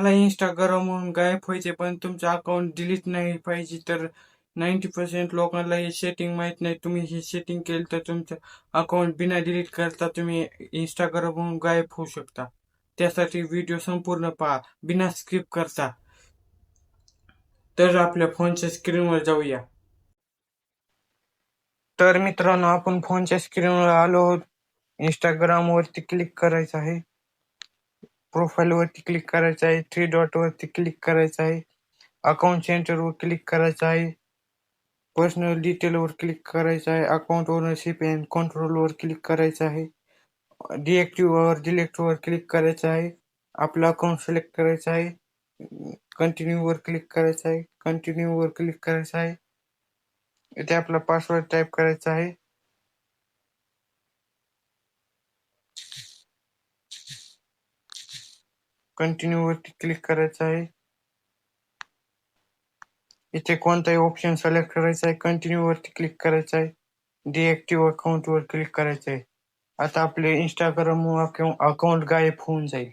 मला इंस्टाग्रामवरून गायब व्हायचे पण तुमचं अकाउंट डिलीट नाही पाहिजे तर नाईन्टी पर्सेंट लोकांना हे सेटिंग माहीत नाही. तुम्ही हे सेटिंग केलं तर तुमचं अकाउंट बिना डिलीट करता तुम्ही इंस्टाग्रामवरून गायब होऊ शकता. त्यासाठी व्हिडिओ संपूर्ण पहा बिना स्किप करता. तर आपल्या फोनच्या स्क्रीनवर जाऊया. तर मित्रांनो आपण फोनच्या स्क्रीनवर आलो इंस्टाग्रामवरती क्लिक करायचं आहे. प्रोफाईल वरती क्लिक करायचं आहे थ्री डॉट वरती क्लिक करायचं आहे अकाउंट सेंटर वर क्लिक करायचं आहे पर्सनल डिटेल वर क्लिक करायचं आहे अकाउंट ओनरशिप अँड कंट्रोल वर क्लिक करायचं आहे डिएक्टिव्ह वर डिलेक्ट वर क्लिक करायचं आहे आपलं अकाउंट सिलेक्ट करायचं आहे कंटिन्यू वर क्लिक करायचं आहे कंटिन्यू वर क्लिक करायचं आहे इथे आपला पासवर्ड टाईप करायचा आहे कंटिन्यू वरती क्लिक करायचं आहे. इथे कोणताही ऑप्शन सिलेक्ट करायचा आहे कंटिन्यू वरती क्लिक करायचं आहे. डिएक्टिव्ह अकाउंट वर क्लिक करायचं आहे. आता आपले इंस्टाग्राम अकाउंट गायब होऊन जाईल.